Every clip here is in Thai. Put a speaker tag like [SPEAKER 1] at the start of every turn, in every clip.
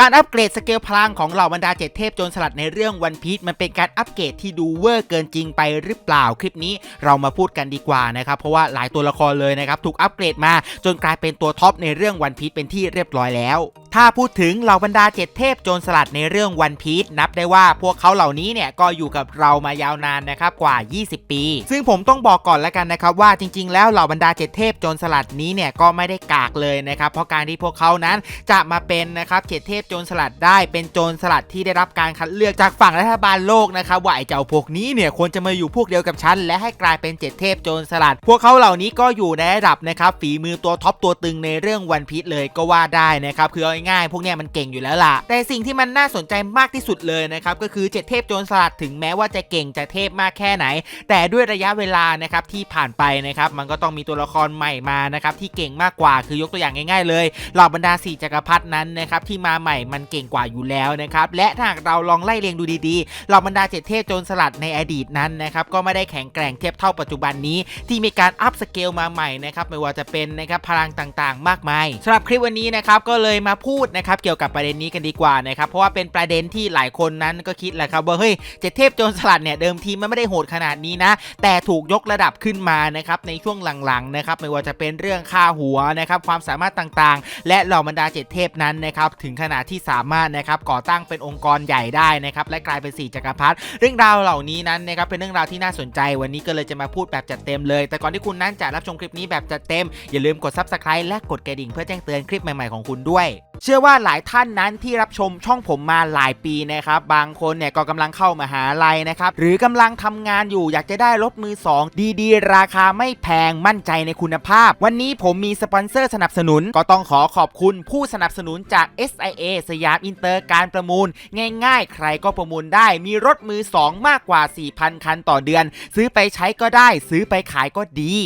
[SPEAKER 1] การอัปเกรดสเกลพลังของเหล่าบรรดาเจ็ดเทพโจรสลัดในเรื่องวันพีชมันเป็นการอัปเกรดที่ดูเวอร์เกินจริงไปหรือเปล่าคลิปนี้เรามาพูดกันดีกว่านะครับ เพราะว่าหลายตัวละครเลยนะครับ ถูกอัปเกรดมาจนกลายเป็นตัวท็อปในเรื่องวันพีชเป็นที่เรียบร้อยแล้ว ถ้าพูดถึงเหล่าบรรดาเจ็ดเทพโจรสลัดในเรื่องวันพี e นับได้ว่าพวกเขาเหล่านี้เนี่ยก็อยู่กับเรามายาวนานนะครับกว่า 20 ปี ซึ่งผมต้องบอกก่อนแล้วกันนะครับว่าจริง ๆ แล้วเหล่าบรรดาเจ็ดเทพโจรสลัดนี้เนี่ยก็ไม่ได้กากเลยนะครับเพราะการที่พวกเขานั้นจะมาเป็นนะครับเจ็ดเทพโจรสลัดได้เป็นโจรสลัดที่ได้รับการคัดเลือกจากฝั่งรัฐบาลโลกนะครับว่าไอ้เจ้าพวกนี้เนี่ยควรจะมาอยู่พวกเดียวกับฉันและให้กลายเป็นเจ็ดเทพโจรสลัด พวกเขาเหล่านี้ก็อยู่ในระดับนะครับฝีมือตัวท็อปตัวตึงในเรื่องวันพีชเลยก็ว่าได้นะครับคือง่ายๆ พวกเนี้ยมันเก่งอยู่แล้วล่ะ แต่สิ่งที่มันน่าสนใจมากที่สุดเลยนะครับก็คือเจ็ดเทพโจรสลัดถึงแม้ว่าจะเก่งจะเทพมากแค่ไหน แต่ด้วยระยะเวลานะครับที่ผ่านไปนะครับมันก็ต้องมีตัวละครใหม่มานะครับที่เก่งมากกว่าคือยกตัวอย่างง่าย ๆ เลยเหล่าบรรดาสี่จักรพรรดินั้นนะครับที่มาใหม่มันเก่งกว่าอยู่แล้วนะครับและถ้าหากเราลองไล่เรียงดูดีๆเหล่าบรรดาเจ็ดเทพโจรสลัดในอดีตนั้นนะครับก็ไม่ได้แข็งแกร่งเทียบเท่าปัจจุบันนี้ ที่มีการอัพสเกลมาใหม่นะครับไม่ว่าจะเป็นนะครับพลังต่างๆ มากมายสำหรับคลิปวันนี้นะครับก็เลยมาพูดูดนะครับเกี่ยวกับประเด็นนี้กันดีกว่านะครับเพราะว่าเป็นประเด็นที่หลายคนนั้นก็คิดแหละครับว่าเฮ้ยเจ็ดเทพโจรสลัดเนี่ยเดิมทีมันไม่ได้โหดขนาดนี้นะ แต่ถูกยกระดับขึ้นมานะครับในช่วงหลังๆนะครับไม่ว่าจะเป็นเรื่องค่าหัวนะครับความสามารถต่างๆ และเหล่าบรรดาเจ็ดเทพนั้นนะครับถึงขนาดที่สามารถนะครับก่อตั้งเป็นองค์กรใหญ่ได้นะครับและกลายเป็นสี่จักรพรรดิเรื่องราวเหล่านี้นั้นนะครับเป็นเรื่องราวที่น่าสนใจวันนี้ก็เลยจะมาพูดแบบจัดเต็มเลย แต่ก่อนที่คุณนั้นจะรับชมคลิปนี้แบบจัดเต็มอย่าลืมกด subscribe และกดกระดิ่งเพื่อแจ้งเตือนคลิปใหม่ๆของคุณด้วยเชื่อว่าหลายท่านนั้นที่รับชมช่องผมมาหลายปีนะครับ บางคนเนี่ยก็กำลังเข้ามาหาลัยนะครับ หรือกำลังทำงานอยู่อยากจะได้รถมือ 2 ดีๆ ราคาไม่แพงมั่นใจในคุณภาพ วันนี้ผมมีสปอนเซอร์สนับสนุน ก็ต้องขอขอบคุณผู้สนับสนุนจาก SIA สยามอินเตอร์การประมูล ง่าย ๆ ใครก็ประมูลได้ มีรถมือ 2 มากกว่า 4,000 คันต่อเดือน ซื้อไปใช้ก็ได้ ซื้อไปขายก็ดี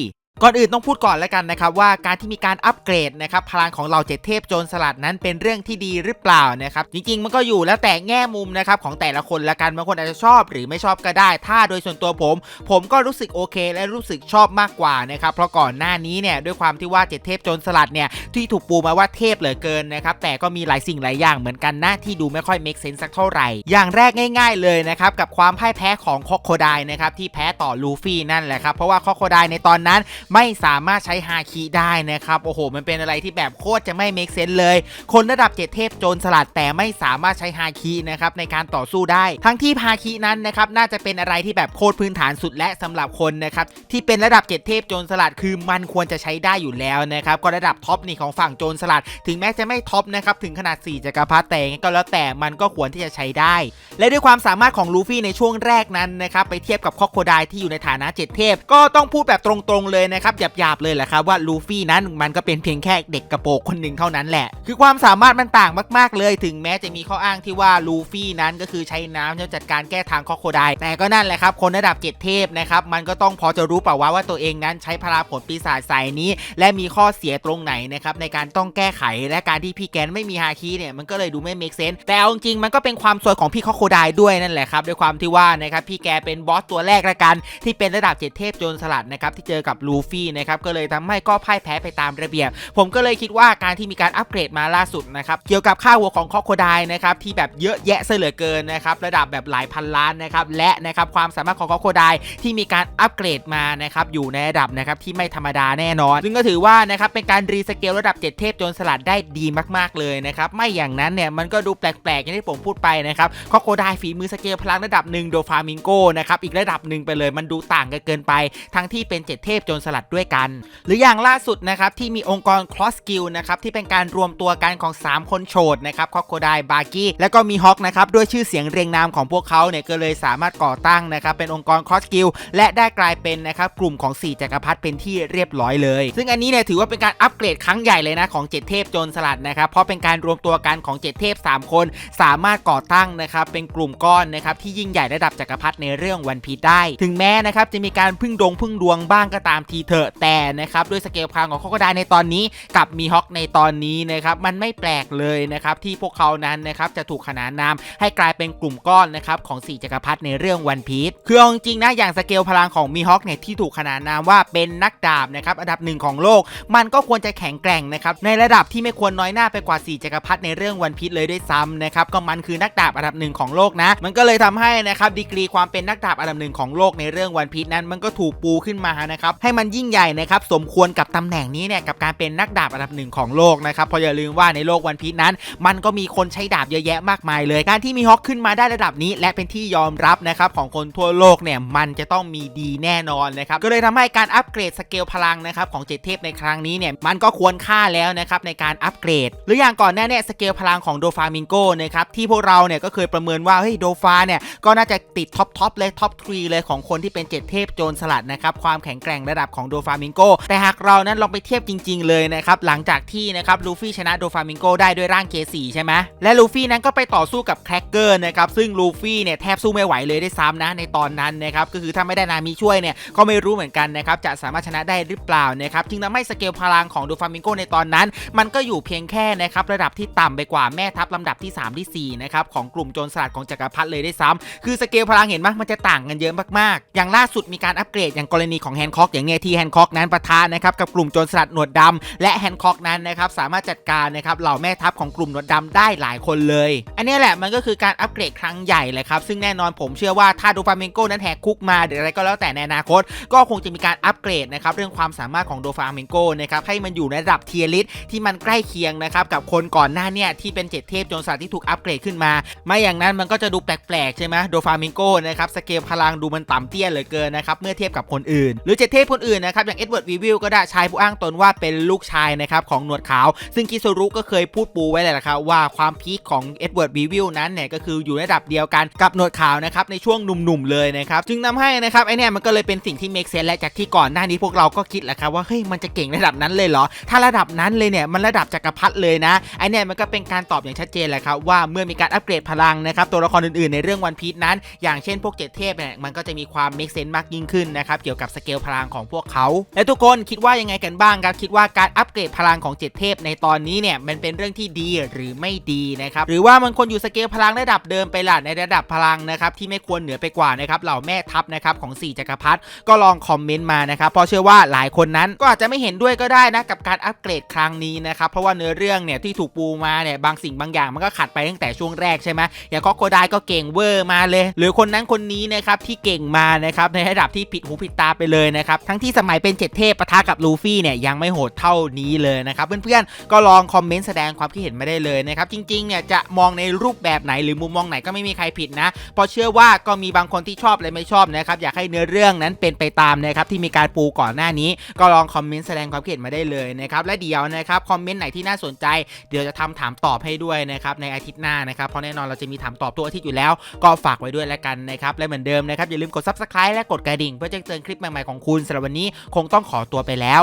[SPEAKER 1] ก่อนอื่นต้องพูดก่อนแล้วกันนะครับว่าการที่มีการอัปเกรดนะครับพลังของเราเจ็ดเทพโจรสลัดนั้นเป็นเรื่องที่ดีหรือเปล่านะครับจริงๆ มันก็อยู่แล้วแต่แง่มุมนะครับของแต่ละคนละกันบางคนอาจจะชอบหรือไม่ชอบก็ได้ ถ้าโดยส่วนตัวผม ผมก็รู้สึกโอเค และรู้สึกชอบมากกว่านะครับเพราะก่อนหน้านี้เนี่ยด้วยความที่ว่าเจ็ดเทพโจรสลัดเนี่ยที่ถูกปูมาว่าเทพเหลือเกินนะครับแต่ก็มีหลายสิ่งหลายอย่างเหมือนกันนะที่ดูไม่ค่อยเมคเซนส์สักเท่าไหร่ อย่างแรกง่าย ๆ เลยนะครับกับความพ่ายแพ้ของคอกโคไดนะครับที่แพ้ต่อลูฟี่นั่นแหละครับเพราะว่าคอกโคไดในตอนนั้นไม่สามารถใช้ฮาคิได้นะครับโอ้โห มันเป็นอะไรที่แบบโคตรจะไม่เมคเซนเลย คนระดับเจ็ดเทพโจรสลัดแต่ไม่สามารถใช้ฮาคินะครับในการต่อสู้ได้ ทั้งที่ฮาคินั้นนะครับน่าจะเป็นอะไรที่แบบโคตรพื้นฐานสุดและสำหรับคนนะครับที่เป็นระดับเจ็ดเทพโจรสลัดคือมันควรจะใช้ได้อยู่แล้วนะครับก็ระดับท็อปนี่ของฝั่งโจรสลัด ถึงแม้จะไม่ท็อปนะครับถึงขนาด4จักรพรรดิแต่ก็แล้วแต่มันก็ควรที่จะใช้ได้ และด้วยความสามารถของลูฟี่ในช่วงแรกนั้นนะครับไปเทียบกับคอกโคไดที่อยู่ในฐานะเจ็ดเทพ ก็ต้องพูดแบบตรงๆเลยนะครับหยาบๆเลยแหละครับว่าลูฟี่นั้นมันก็เป็นเพียงแค่เด็กกระโปรงคนหนึ่งเท่านั้นแหละ คือความสามารถมันต่างมากๆ เลยถึงแม้จะมีข้ออ้างที่ว่าลูฟี่นั้นก็คือใช้น้ำจะจัดการแก้ทางคอกโคไดแต่ก็นั่นแหละครับคนระดับเจ็ดเทพนะครับมันก็ต้องพอจะรู้เปล่าว่าว่าตัวเองนั้นใช้พลาผลปีศาจใสนี้ และมีข้อเสียตรงไหนนะครับในการต้องแก้ไขและการที่พี่แกนไม่มีฮาคิเนี่ยมันก็เลยดูไม่เมคเซนแต่เอาจริงๆมันก็เป็นความสวยของพี่คอกโคไดด้วยนั่นแหละครับด้วยความที่ว่านะครับพี่แกเป็นบอสตัวแรกละกัน ที่เป็นระดับเจ็ดเทพโจรสลัดนะครับที่เจอกับลูฟี่นะครับก็เลยทำให้ก็พ่ายแพ้ไปตามระเบียบ ผมก็เลยคิดว่าการที่มีการอัปเกรดมาล่าสุดนะครับเกี่ยวกับค่าหัวของคอกโคไดนะครับที่แบบเยอะแยะเสยเหลือเกินนะครับระดับแบบหลายพันล้านนะครับและนะครับความสามารถของคอกโคไดที่มีการอัปเกรดมานะครับอยู่ในระดับนะครับที่ไม่ธรรมดาแน่นอน ซึ่งก็ถือว่านะครับเป็นการรีสเกลระดับเจ็ดเทพโจรสลัดได้ดีมากๆเลยนะครับไม่อย่างนั้นเนี่ยมันก็ดูแปลกๆอย่างที่ผมพูดไปนะครับคอกโคไดฝีมือสเกลพลังระดับหนึ่งโดฟามิงโกนะครับอีกระดับหนึ่งไปเลยมันดูต่างกันเกินไป ทั้งที่เป็นเจ็ดเทพโจรสลัดด้วยกัน หรืออย่างล่าสุดนะครับที่มีองค์กร Cross Skill นะครับที่เป็นการรวมตัวกันของ 3 คนโฉดนะครับคอโคไดบาร์กี้และก็มีฮอกนะครับด้วยชื่อเสียงเรียงนามของพวกเขาเนี่ยก็เลยสามารถก่อตั้งนะครับเป็นองค์กร Cross Skill และได้กลายเป็นนะครับกลุ่มของ 4จักรพรรดิเป็นที่เรียบร้อยเลย ซึ่งอันนี้เนี่ยถือว่าเป็นการอัปเกรดครั้งใหญ่เลยนะของเจ็ดเทพโจรสลัดนะครับเพราะเป็นการรวมตัวกันของเจ็ดเทพ 3 คน สามารถก่อตั้งนะครับเป็นกลุ่มก้อนนะครับที่ยิ่งใหญ่ระดับจักรพรรดิในเรื่องวันพีได้ ถึงแม้นะครับจะมีการพึ่งดงพึ่งดวงบ้างก็ตามทีเถอะแต่นะครับด้วยสเกลพลังของ o ค o ไดในตอนนี้กับมีฮอคในตอนนี้นะครับมันไม่แปลกเลยนะครับที่พวกเขานั้นนะครับจะถูกขนานนามให้กลายเป็นกลุ่มก้อนนะครับของสี่จักรพรรดิในเรื่องวันพีชคืออาจริงนะอย่างสเกลพลังของมีฮอคเนี่ยที่ถูกขนานนามว่าเป็นนักดาบนะครับอันดับหนึ่งของโลก มันก็ควรจะแข็งแกร่งนะครับในระดับที่ไม่ควรน้อยหน้าไปกว่า4จักรพรรดิในเรื่องวันพีชเลยด้วยซ้ำนะครับก็มันคือนักดาบอันดับหนึ่งของโลกนะ มันก็เลยทำให้นะครับดีกรีความเป็นนักดาบอันดับหนึ่งของโลกในเรื่องวันพีชนั้น มันก็ถูกปูขึ้นมานะครับให้มันยิ่งใหญ่นะครับสมควรกับตำแหน่งนี้เนี่ยกับการเป็นนักดาบอันดับหนึ่งของโลกนะครับเพราะอย่าลืมว่าในโลกวันพีชนั้น มันก็มีคนใช้ดาบเยอะแยะมากมายเลยการที่มีฮอกขึ้นมาได้ระดับนี้ และเป็นที่ยอมรับนะครับของคนทั่วโลกเนี่ยมันจะต้องมีดีแน่นอนนะครับก็เลยทำให้การอัปเกรดสเกลพลังนะครับของเจ็ดเทพในครั้งนี้เนี่ยมันก็ควรค่าแล้วนะครับในการอัปเกรด หรืออย่างก่อนหน้าเนี่ยสเกลพลังของโดฟามิงโกนะครับที่พวกเราเนี่ยก็เคยประเมินว่าเฮ้ยโดฟาเนี่ยก็น่าจะติดท็อปท็อปเลยท็อปทรีเลยของคนที่เป็นเจ็ดเทพโจรสลัดนะครับความแข็งแกร่งระดับของโดฟามิงโกแต่หากเรานั้นลองไปเทียบจริง ๆ เลยนะครับหลังจากที่นะครับลูฟี่ชนะโดฟามิงโกได้ด้วยร่างเกสีใช่ไหมและลูฟี่นั้นก็ไปต่อสู้กับแครกเกอร์นะครับซึ่งลูฟี่เนี่ยแทบสู้ไม่ไหวเลยได้ซ้ำนะในตอนนั้นนะครับก็คือถ้าไม่ได้นามิช่วยเนี่ยก็ไม่รู้เหมือนกันนะครับจะสามารถชนะได้หรือเปล่านะครับจึงทำให้สเกลพลังของโดฟามิงโกในตอนนั้น มันก็อยู่เพียงแค่นะครับระดับที่ต่ำไปกว่าแม่ทัพลำดับที่ 3 ที่ 4 นะครับ ของกลุ่มโจรสลัดของจักรพรรดิเลยได้ซ้ำคือสเกลพลังเห็นไหมมันจะต่างกันเยอะมากๆ อย่างล่าสุดมีการอัปเกรดอย่างกรณีของแฮนค็อกอย่างเนี้ยทแฮนค็อกนั้นปะทะนะครับกับกลุ่มโจรสลัดหนวดดำและแฮนค็อกนั้นนะครับสามารถจัดการนะครับเหล่าแม่ทัพของกลุ่มหนวดดำได้หลายคนเลย อันนี้แหละมันก็คือการอัปเกรดครั้งใหญ่เลยครับซึ่งแน่นอนผมเชื่อว่าถ้าโดฟาเมงโกนั้นแหกคุกมาหรืออะไรก็แล้วแต่ในอนาคต ก็คงจะมีการอัปเกรดนะครับเรื่องความสามารถของโดฟาเมงโกนะครับให้มันอยู่ในระดับเทียริสที่มันใกล้เคียงนะครับกับคนก่อนหน้าเนี่ยที่เป็นเจ็ดเทพโจรสลัดที่ถูกอัปเกรดขึ้นมา ไม่อย่างนั้นมันก็จะดูแปลกๆใช่ไหมโดฟามิงโกนะครับสเกลพลังดูมันต่ำเตี้ยเหลือเกินนะครับเมื่อเทียบกับคนอื่น หรือเจ็ดเทพคนอื่นนะครับอย่างเอ็ดเวิร์ดวีวิลก็ได้ชายผู้อ้างตนว่าเป็นลูกชายนะครับของหนวดขาว ซึ่งคิโซรุก็เคยพูดปูไว้เลยแหละครับว่าความพีคของเอ็ดเวิร์ดวีวิลนั้นเนี่ยก็คืออยู่ในระดับเดียวกันกับหนวดขาวนะครับในช่วงหนุ่มๆเลยนะครับจึงทำให้นะครับไอเนี่ยมันก็เลยเป็นสิ่งที่เมกเซนและจากที่ก่อนหน้านี้พวกเราก็คิดแหละครับว่าเฮ้ยมันจะเก่งระดับนั้นเลยเหรอ ถ้าระดับนั้นเลยเนี่ยมันระดับจักรพรรดิเลยนะไอเนี่ยมันก็เป็นการตอบอย่างชัดเจนแหละครับว่าเมื่อมีการอัปเกรดพลังนะครับตัวละครอื่นๆ ในเรื่องวันพีชนั้น อย่างเช่นพวกเจ็ดเทพเนี่ยมันก็จะมีความเมกเซนมากยิ่งขึ้นนะครับเกี่ยวกับสเกลพลังของพวกเขา และทุกคนคิดว่ายังไงกันบ้างครับ คิดว่าการอัปเกรดพลังของเจ็ดเทพในตอนนี้เนี่ยมันเป็นเรื่องที่ดีหรือไม่ดีนะครับหรือว่ามันควรอยู่สเกลพลังระดับเดิมไปละในระดับพลังนะครับที่ไม่ควรเหนือไปกว่านะครับเหล่าแม่ทัพนะครับของสี่จักรพรรดิก็ลองคอมเมนต์มานะครับเพราะเชื่อว่าหลายคนนั้นก็อาจจะไม่เห็นด้วยก็ได้นะกับการอัปเกรดครั้งนี้นะครับเพราะว่าเนื้อเรื่องเนี่ยที่ถูกปูมาเนี่ยบางสิ่งบางอย่างมันก็ขัดไปตั้งแต่ช่วงแรกใช่ไหมอย่างคอกโคไดก็เก่งเวอร์มาเลย หรือคนนั้นคนนี้นะครับที่เก่งมานะครับในระดับที่ผิดหูผิดตาไปเลยนะครับทั้งที่สมัยเป็นเจ็ดเทพปะทะกับลูฟี่เนี่ยยังไม่โหดเท่านี้เลยนะครับเพื่อนๆก็ลองคอมเมนต์แสดงความคิดเห็นมาได้เลยนะครับจริงๆเนี่ยจะมองในรูปแบบไหนหรือมุมมองไหนก็ไม่มีใครผิดนะเพราะเชื่อว่าก็มีบางคนที่ชอบและไม่ชอบนะครับอยากให้เนื้อเรื่องนั้นเป็นไปตามนะครับที่มีการปูก่อนหน้านี้ ก็ลองคอมเมนต์แสดงความคิดเห็นมาได้เลยนะครับและเดี๋ยวนะครับคอมเมนต์ไหนที่น่าสนใจเดี๋ยวจะทำถามตอบให้ด้วยนะครับในอาทิตย์หน้านะครับเพราะแน่นอนเราจะมีถามตอบตัวอาทิตย์อยู่แล้ว ก็ฝากไว้ด้วยแล้วกันนะครับและเหมือนเดิมนะครับอย่าลืมกด subscribe และกดกระดิ่งเพื่อจะเตือนคลิปใหม่ๆของคุณสำหรับวันนี้คงต้องขอตัวไปแล้ว